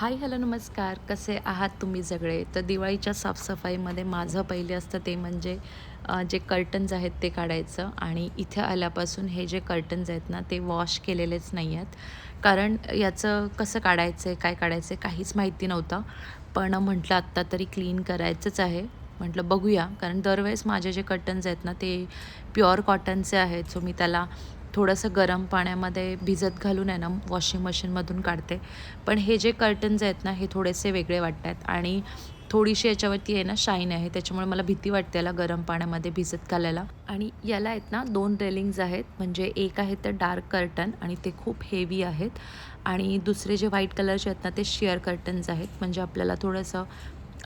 Hi hello नमस्कार. कसे आहात तुम्ही सगळे? तर दिवाळीच्या साफसफाईमध्ये माझं पहिले असतं ते म्हणजे जे कर्टन्स आहेत ते काढायचं आणि इथे आल्यापासून हे जे कर्टन्स आहेत ना ते वॉश केलेलेच नाही आहेत. कारण याचं कसं काढायचं आहे काय काढायचं आहे काहीच माहिती नव्हतं. पण म्हटलं आत्ता तरी क्लीन करायचंच आहे. म्हटलं बघूया. कारण दरवेळेस माझे जे कर्टन्स आहेत ना ते प्युअर कॉटनचे आहेत. सो मी त्याला थोडंसं गरम पाण्यामध्ये भिजत घालून आहे ना वॉशिंग मशीनमधून काढते. पण हे जे कर्टन्स आहेत ना हे थोडेसे वेगळे वाटत आहेत आणि थोडीशी याच्यावरती आहे ना शाईन आहे. त्याच्यामुळे मला भीती वाटते याला गरम पाण्यामध्ये भिजत घालायला. आणि याला आहेत ना दोन रेलिंग्ज आहेत. म्हणजे एक आहे तर डार्क कर्टन आणि ते खूप हेवी आहेत. आणि दुसरे जे व्हाईट कलरचे आहेत ना ते शेअर कर्टन्स आहेत. म्हणजे आपल्याला थोडंसं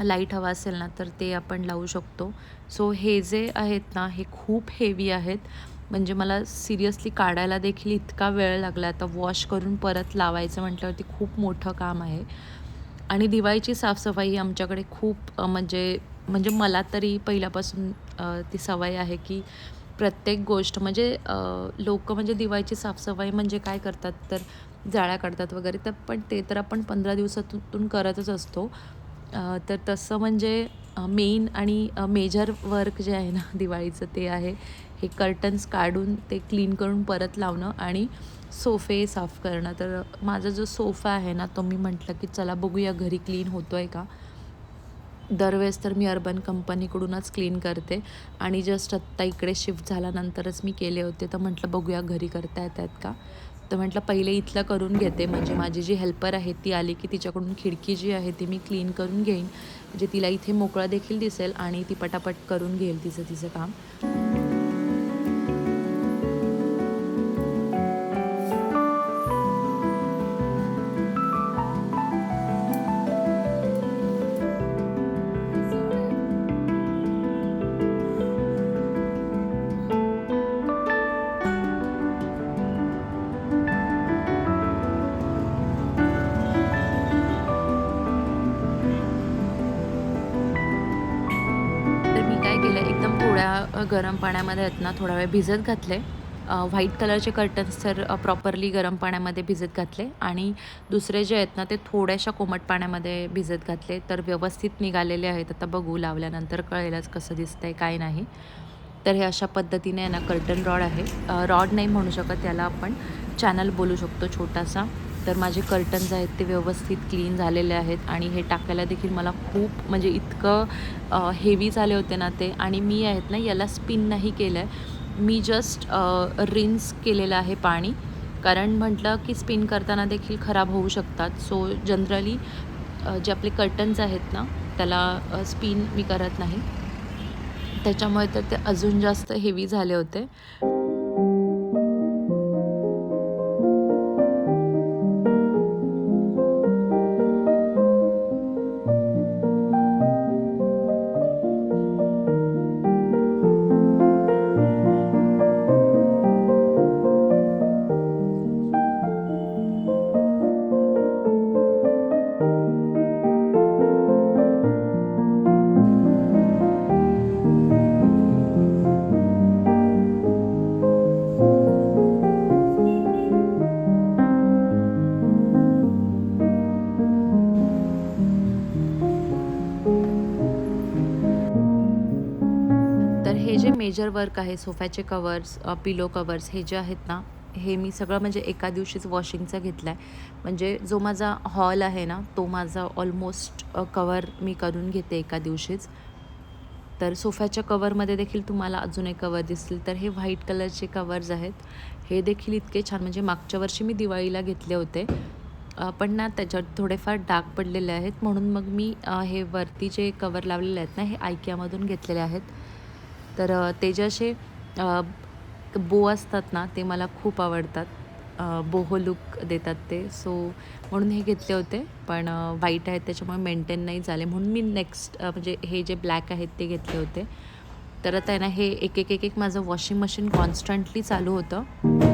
लाइट हवा असेल ना तर ते आपण लावू शकतो. सो हे जे आहेत ना हे खूप हेवी आहेत. म्हणजे मला सिरियसली काढायला देखील इतका वेळ लागला. आता वॉश करून परत लावायचं म्हटल्यावरती खूप मोठं काम आहे. आणि दिवाळीची साफसफाई ही आमच्याकडे खूप म्हणजे म्हणजे मला तरी पहिल्यापासून ती सवय आहे की प्रत्येक गोष्ट म्हणजे लोक म्हणजे दिवाळीची साफसफाई म्हणजे काय करतात तर जाळ्या काढतात वगैरे तर पण ते तर आपण पंधरा दिवसातून करतच असतो. तर तसं म्हणजे मेन आणि मेजर वर्क जे आहे ना दिवाळीचं ते आहे. हे कर्टन्स काढून ते क्लीन करून परत लावणं आणि सोफे साफ करणं. तर माझा जो सोफा आहे ना तो मी म्हटलं की चला बघूया घरी क्लीन होतो आहे का? दरवेळेस तर मी अर्बन कंपनीकडूनच क्लीन करते. आणि जस्ट आत्ता इकडे शिफ्ट झाल्यानंतरच मी केले होते. तर म्हटलं बघूया घरी करता येत आहेत का? तर म्हटलं पहिले इथलं करून घेते. म्हणजे माझी जी हेल्पर आहे ती आली की तिच्याकडून खिडकी जी आहे ती मी क्लीन करून घेईन. म्हणजे तिला इथे मोकळा देखील दिसेल आणि ती पटापट करून घेईल तिचं तिचं काम. गरम पाण्यामध्ये आहेत ना थोडा वेळ भिजत घातले. व्हाईट कलरचे कर्टन्स तर प्रॉपरली गरम पाण्यामध्ये भिजत घातले आणि दुसरे जे आहेत ना ते थोड्याशा कोमट पाण्यामध्ये भिजत घातले. तर व्यवस्थित निघालेले आहेत. आता बघू लावल्यानंतर कळेलच कसं दिसतंय काय नाही. तर हे अशा पद्धतीने आहे ना कर्टन रॉड आहे. रॉड नाही म्हणू शकत याला आपण चॅनल बोलू शकतो छोटासा. तर माझे कर्टन्स आहेत ते व्यवस्थित क्लीन झालेले आहेत आणि हे टाकायला देखील मला खूप म्हणजे इतकं हेवी झाले होते ना ते. आणि मी आहेत ना याला स्पिन नाही केलं आहे मी जस्ट रिन्स केलेलं आहे पाणी. कारण म्हटलं की स्पिन करताना देखील खराब होऊ शकतात. सो जनरली जे आपले कर्टन्स आहेत ना त्याला स्पिन मी करत नाही. त्याच्यामुळे तर ते अजून जास्त हेवी झाले होते. हे जे मेजर वर्क आहे सोफ्याचे कवर्स पिलो कवर्स हे जे आहेत ना हे मी सगळं म्हणजे एका दिवशीच वॉशिंगचा घेतला आहे म्हणजे जो माझा हॉल आहे ना तो माझा ऑलमोस्ट कवर मी करून घेते एका दिवशीच. तर सोफ्याच्या कवरमध्ये देखील तुम्हाला अजून एक कवर दिसतील तर हे व्हाईट कलरचे कवर्स आहेत. हे देखील इतके छान म्हणजे मागच्या वर्षी मी दिवाळीला घेतले होते. पण ना त्याच्यात थोडेफार डाग पडलेले आहेत. म्हणून मग मी हे वरती जे कवर लावलेले आहेत ना हे आयकियामधून घेतलेले आहेत. तर ते जे असे बो असतात ना ते मला खूप आवडतात. बोहो लुक देतात ते. सो म्हणून हे घेतले होते. पण वाईट आहेत त्याच्यामुळे मेंटेन नाही झाले. म्हणून मी नेक्स्ट म्हणजे हे जे ब्लॅक आहेत ते घेतले होते. तर आता आहे ना हे एक एक एक एक माझं वॉशिंग मशीन कॉन्स्टंटली चालू होतं.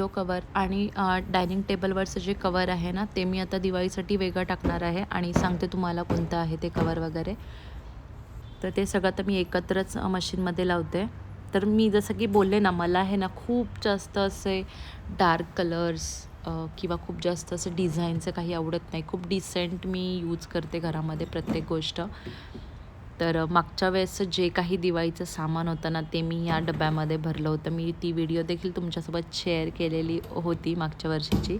पिलो कवर आणि डायनिंग टेबलवरचं जे कवर आहे ना ते मी आता दिवाळीसाठी वेगळं टाकणार आहे आणि सांगते तुम्हाला कोणतं आहे ते कवर वगैरे. तर ते सगळं तर मी एकत्रच मशीनमध्ये लावते. तर मी जसं की बोलले ना मला हे ना खूप जास्त असे डार्क कलर्स किंवा खूप जास्त असे डिझाईनचं काही आवडत नाही. खूप डिसेंट मी यूज करते घरामध्ये प्रत्येक गोष्ट. तर मागच्या वेळेस जे काही दिवाळीचं सामान होतं ना ते मी या डब्यामध्ये भरलं होतं. मी ती व्हिडिओ देखील तुमच्यासोबत शेअर केलेली होती मागच्या वर्षीची.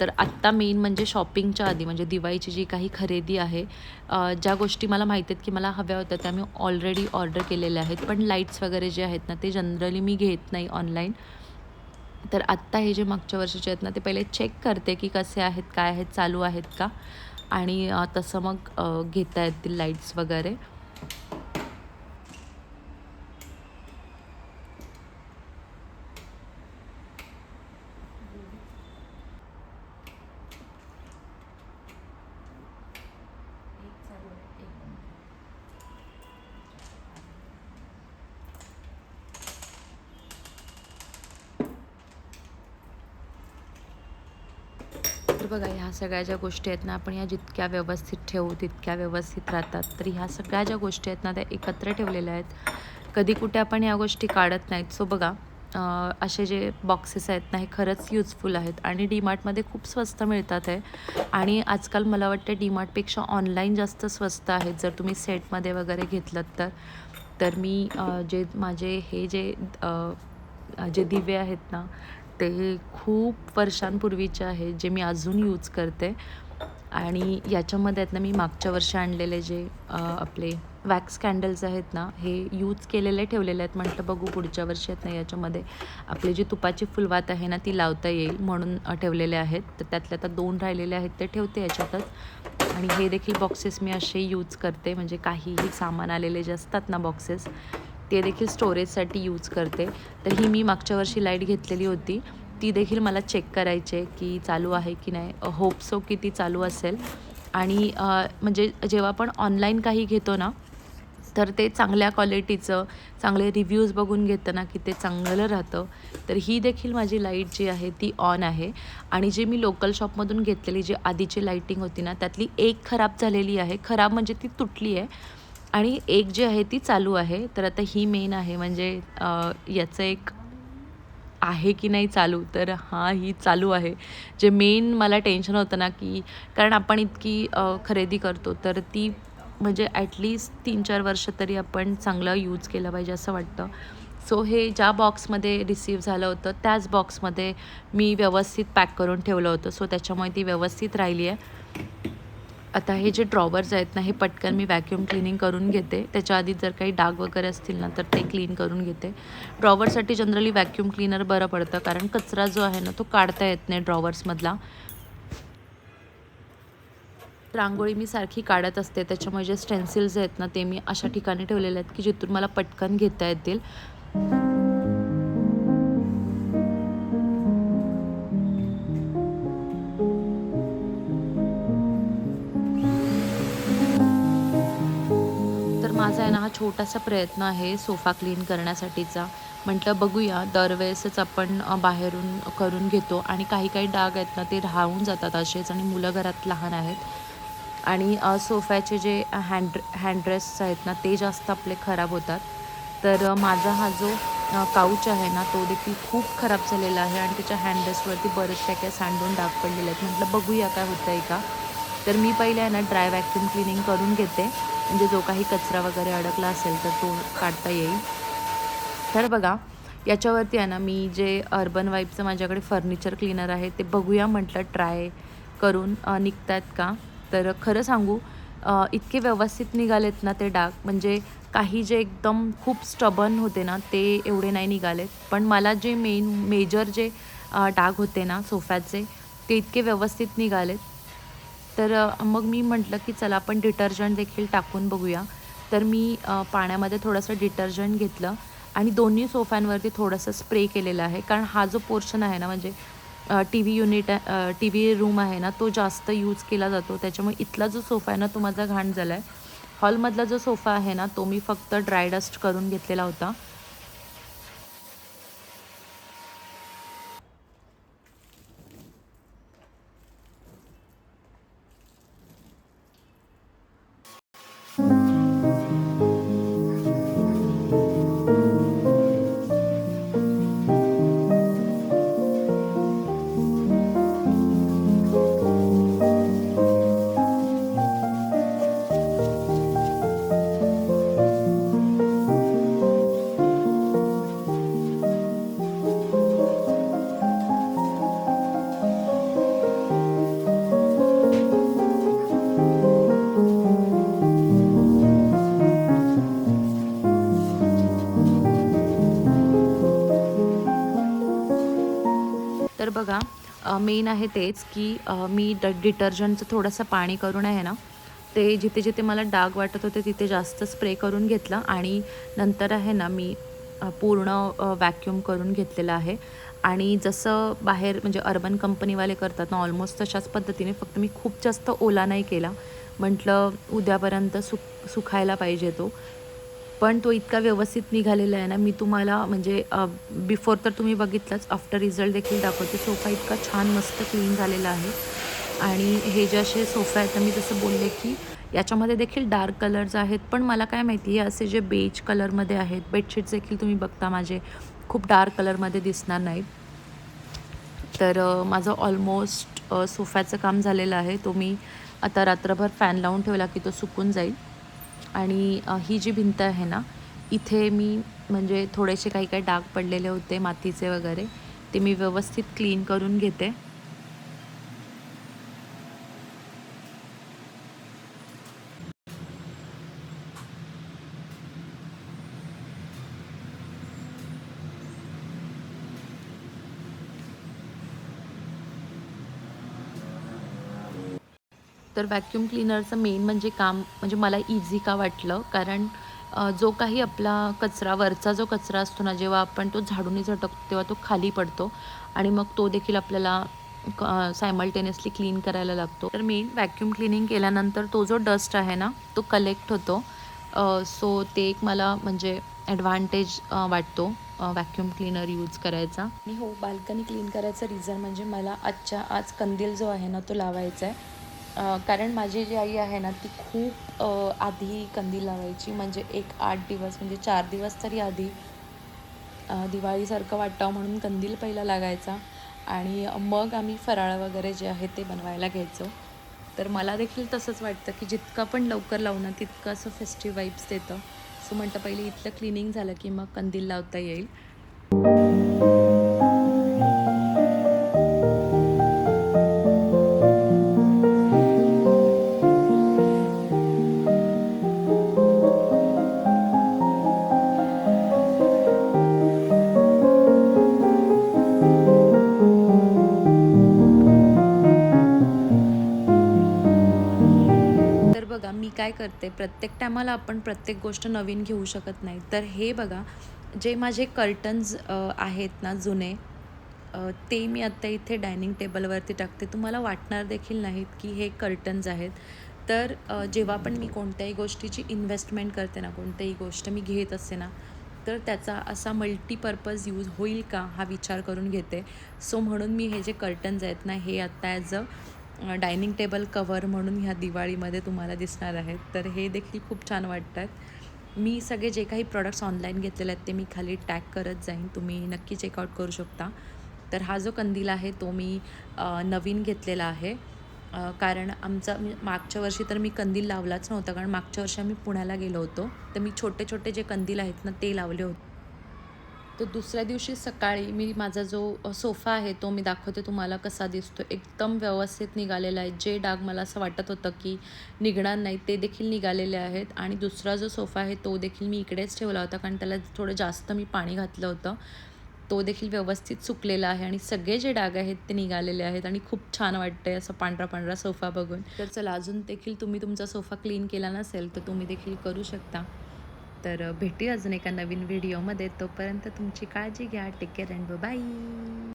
तर आत्ता मेन म्हणजे शॉपिंगच्या आधी म्हणजे दिवाळीची जी काही खरेदी आहे ज्या गोष्टी मला माहीत आहेत की मला हव्या होत्या त्या मी ऑलरेडी ऑर्डर केलेल्या आहेत. पण लाईट्स वगैरे जे आहेत ना ते जनरली मी घेत नाही ऑनलाईन. तर आत्ता हे जे मागच्या वर्षाचे आहेत ना ते पहिले चेक करते की कसे आहेत काय आहेत चालू आहेत का. आणि तसं मग घेता येतील लाईट्स वगैरे. तर बघा ह्या सगळ्या ज्या गोष्टी आहेत ना आपण या जितक्या व्यवस्थित ठेवू तितक्या व्यवस्थित राहतात. तर ह्या सगळ्या ज्या गोष्टी आहेत ना त्या एकत्र ठेवलेल्या आहेत. कधी कुठे आपण या गोष्टी काढत नाहीत. सो बघा असे जे बॉक्सेस आहेत ना हे खरंच युजफुल आहेत आणि डीमार्टमध्ये खूप स्वस्त मिळतात आहे आणि आजकाल मला वाटतं डीमार्टपेक्षा ऑनलाईन जास्त स्वस्त आहेत. जर तुम्ही सेटमध्ये वगैरे घेतलं तर. तर मी जे माझे हे जे जे दिवे आहेत ना ते खूप वर्षांपूर्वीचे आहेत जे मी अजून यूज करते. आणि याच्यामध्ये आहेत ना मी मागच्या वर्षी आणलेले जे आपले वॅक्स कॅन्डल्स आहेत ना हे यूज केलेले ठेवलेले आहेत. म्हटलं बघू पुढच्या वर्षी आहेत ना याच्यामध्ये आपली जी तुपाची फुलवात आहे ना ती लावता येईल म्हणून ठेवलेले आहेत. तर त्यातले आता दोन राहिलेले आहेत ते ठेवते याच्यातच. आणि हे देखील बॉक्सेस मी असे यूज करते. म्हणजे काहीही सामान आलेले जे असतात ना बॉक्सेस ते देखील स्टोरेजसाठी यूज करते. तर ही मी मागच्या वर्षी लाइट घेतलेली होती. ती देखील मला चेक करायची आहे की चालू आहे की नाही. होप सो की ती चालू असेल. आणि म्हणजे जेव्हा आपण ऑनलाईन काही घेतो ना तर ते चांगल्या क्वालिटीचं चांगले रिव्ह्यूज बघून घेतं ना की ते चांगलं राहतं. तर ही देखील माझी लाइट जी आहे ती ऑन आहे. आणि जी मी लोकल शॉपमधून घेतलेली जी आधीची लाईटिंग होती ना त्यातली एक खराब झालेली आहे. खराब म्हणजे ती तुटली आहे आणि एक जी आहे ती चालू आहे. तर आता ही मेन आहे म्हणजे याचं एक आहे की नाही चालू तर हां ही चालू आहे. जे मेन मला टेन्शन होतं ना की कारण आपण इतकी खरेदी करतो तर ती म्हणजे ॲटलिस्ट तीन चार वर्ष तरी आपण चांगलं यूज केलं पाहिजे असं वाटतं. सो हे ज्या बॉक्समध्ये रिसीव झालं होतं त्याच बॉक्समध्ये मी व्यवस्थित पॅक करून ठेवलं होतं. सो त्याच्यामुळे ती व्यवस्थित राहिली आहे. आता हे जे ड्रॉवर्स आहेत ना हे पटकन मी व्हॅक्यूम क्लिनिंग करून घेते. त्याच्या आधी जर काही डाग वगैरे असतील ना तर ते क्लीन करून घेते. ड्रॉवरसाठी जनरली व्हॅक्यूम क्लीनर बरं पडतं कारण कचरा जो आहे ना तो काढता येत नाही ड्रॉवर्समधला रांगोळी मी सारखी काढत असते त्याच्यामुळे जे स्टेन्सिल्स आहेत ना ते मी अशा ठिकाणी ठेवलेले आहेत की जिथून मला पटकन घेता येतील. माझा आहे ना हा छोटासा प्रयत्न आहे सोफा क्लीन करण्यासाठीचा. म्हटलं बघूया दरवेळेसच आपण बाहेरून करून घेतो आणि काही काही डाग आहेत ना ते राहून जातात असेच आणि मुलं घरात लहान आहेत. आणि सोफ्याचे जे हँड हँडरेस्ट आहेत ना ते जास्त आपले खराब होतात. तर माझा हा जो काउच आहे ना तो देखील खूप खराब झालेला आहे आणि त्याच्या हँडरेस्टवरती बरेचशा काही सांडून डाग पडलेले आहेत. म्हटलं बघूया काय होतं आहे का. तर मी पहिले आहे ना ड्राय व्हॅक्युम क्लिनिंग करून घेते. म्हणजे जो काही कचरा वगैरे अडकला असेल तर तो काढता येईल. तर बघा याच्यावरती आहे ना मी जे अर्बन वाईबचं माझ्याकडे फर्निचर क्लीनर आहे ते बघूया म्हटलं ट्राय करून निघतात का? तर खरं सांगू इतके व्यवस्थित निघालेत ना ते डाग म्हणजे काही जे एकदम खूप स्टबन होते ना ते एवढे नाही निघालेत. पण मला जे मेन मेजर जे डाग होते ना सोफ्याचे ते इतके व्यवस्थित निघालेत. तर मग मी म्हटलं की चला आपण डिटर्जंट देखील टाकून बघूया. तर मी पाण्यामध्ये थोडंसं डिटर्जंट घेतलं आणि दोन्ही सोफ्यांवरती थोडंसं स्प्रे केलेलं आहे. कारण हा जो पोर्शन आहे ना म्हणजे T V unit T V room आहे ना तो जास्त यूज केला जातो. त्याच्यामुळे इथला जो सोफा आहे ना तो माझा घाण झाला आहे हॉलमधला जो सोफा आहे ना तो मी फक्त ड्राय डस्ट करून घेतलेला होता. बघा मेन आहे तेच की मी ड डिटर्जंटचं थोडंसं पाणी करून आहे ना ते जिथे जिथे मला डाग वाटत होते तिथे जास्त स्प्रे करून घेतलं आणि नंतर आहे ना मी पूर्ण वॅक्यूम करून घेतलेलं आहे. आणि जसं बाहेर म्हणजे अर्बन कंपनीवाले करतात ना ऑलमोस्ट तशाच पद्धतीने फक्त मी खूप जास्त ओला नाही केला. म्हटलं उद्यापर्यंत सुक सुखायला पाहिजे तो. पण तो इतका व्यवस्थित निघालेला आहे ना मी तुम्हाला म्हणजे बिफोर तर तुम्ही बघितलंच आफ्टर रिझल्ट देखील दाखवते. सोफा इतका छान मस्त क्लीन झालेला आहे. आणि हे जे असे सोफा आहेत मी जसं बोलले की याच्यामध्ये देखील डार्क कलर्स आहेत. पण मला काय माहिती आहे असे जे बेज कलरमध्ये आहेत बेडशीट्स देखील तुम्ही बघता माझे खूप डार्क कलरमध्ये दिसणार नाहीत. तर माझं ऑलमोस्ट सोफ्याचं काम झालेलं आहे. तो मी आता रात्रभर फॅन लावून ठेवला की तो सुकून जाईल. आणि ही जी भिंत आहे ना इथे मी म्हणजे थोडेसे काही काही डाग पडलेले होते मातीचे वगैरे ते मी व्यवस्थित क्लीन करून घेते. तर व्हॅक्यूम क्लीनरचं मेन म्हणजे काम म्हणजे मला इझी का वाटलं? कारण जो काही आपला कचरा वरचा जो कचरा असतो ना जेव्हा आपण तो झाडूने झटकतो तेव्हा तो खाली पडतो आणि मग तो देखील आपल्याला सायमल्टेनियसली क्लीन करायला लागतो. तर मेन व्हॅक्यूम क्लिनिंग केल्यानंतर तो जो डस्ट आहे ना तो कलेक्ट होतो. सो ते एक मला म्हणजे ॲडव्हान्टेज वाटतो व्हॅक्यूम क्लीनर यूज करायचा. आणि हो बाल्कनी क्लीन करायचं रिझन म्हणजे मला आजच्या आज कंदील जो आहे ना तो लावायचा आहे. कारण माझी जी आई आहे ना ती खूप आधी कंदील लावायची. म्हणजे एक आठ दिवस म्हणजे चार दिवस तरी आधी दिवाळीसारखं वाटावं म्हणून कंदील पहिला लागायचा. आणि मग आम्ही फराळ वगैरे जे आहे ते बनवायला घ्यायचो. तर मला देखील तसंच वाटतं की जितकं पण लवकर लावणं तितकं असं फेस्टिव्ह वाईब्स देतं. सो म्हटलं पहिले इथलं क्लिनिंग झालं की मग कंदील लावता येईल. बघा मी काय करते प्रत्येक टायमाला आपण प्रत्येक गोष्ट नवीन घेऊ शकत नाही. तर हे बघा जे माझे कर्टन्स आहेत ना जुने ते मी आत्ता इथे डायनिंग टेबलवरती टाकते. तुम्हाला वाटणार देखील नाहीत की हे कर्टन्स आहेत. तर जेव्हा पण मी कोणत्याही गोष्टीची इन्व्हेस्टमेंट करते ना कोणत्याही गोष्ट मी घेत असते ना तर त्याचा असा मल्टीपर्पज यूज होईल का हा विचार करून घेते. सो म्हणून मी हे जे कर्टन्स आहेत ना हे आत्ता as a dining table cover म्हणून ह्या दिवाळीमध्ये तुम्हाला दिसणार आहेत. तर हे देखील खूप छान वाटतात. मी सगळे जे काही प्रॉडक्ट्स ऑनलाईन घेतलेले आहेत ते मी खाली टॅग करत जाईन. तुम्ही नक्की चेकआउट करू शकता. तर हा जो कंदील आहे तो मी नवीन घेतलेला आहे. कारण आमचा मी मागच्या वर्षी तर मी कंदील लावलाच नव्हता. कारण मागच्या वर्षी आम्ही पुण्याला गेलो होतो. तर मी छोटे छोटे जे कंदील आहेत ना ते लावले होते. तर दुसऱ्या दिवशी सकाळी मी माझा जो सोफा आहे तो मी दाखवते तुम्हाला कसा दिसतो. एकदम व्यवस्थित निघालेला आहे. जे डाग मला असं वाटत होतं की निघणार नाही ते देखील निघालेले आहेत. आणि दुसरा जो सोफा आहे तो देखील मी इकडेच ठेवला होता कारण त्याला थोडं जास्त मी पाणी घातलं होतं. तो देखील व्यवस्थित सुकलेला आहे आणि सगळे जे डाग आहेत ते निघालेले आहेत आणि खूप छान वाटते असं पांढरा पांढरा सोफा बघून. तर चला अजून देखील तुम्ही तुमचा सोफा क्लीन केला नसेल तर तुम्ही देखील करू शकता. तर भेटूया अजून एका नवीन व्हिडिओमध्ये तोपर्यंत तुमची काळजी घ्या. Take care and bye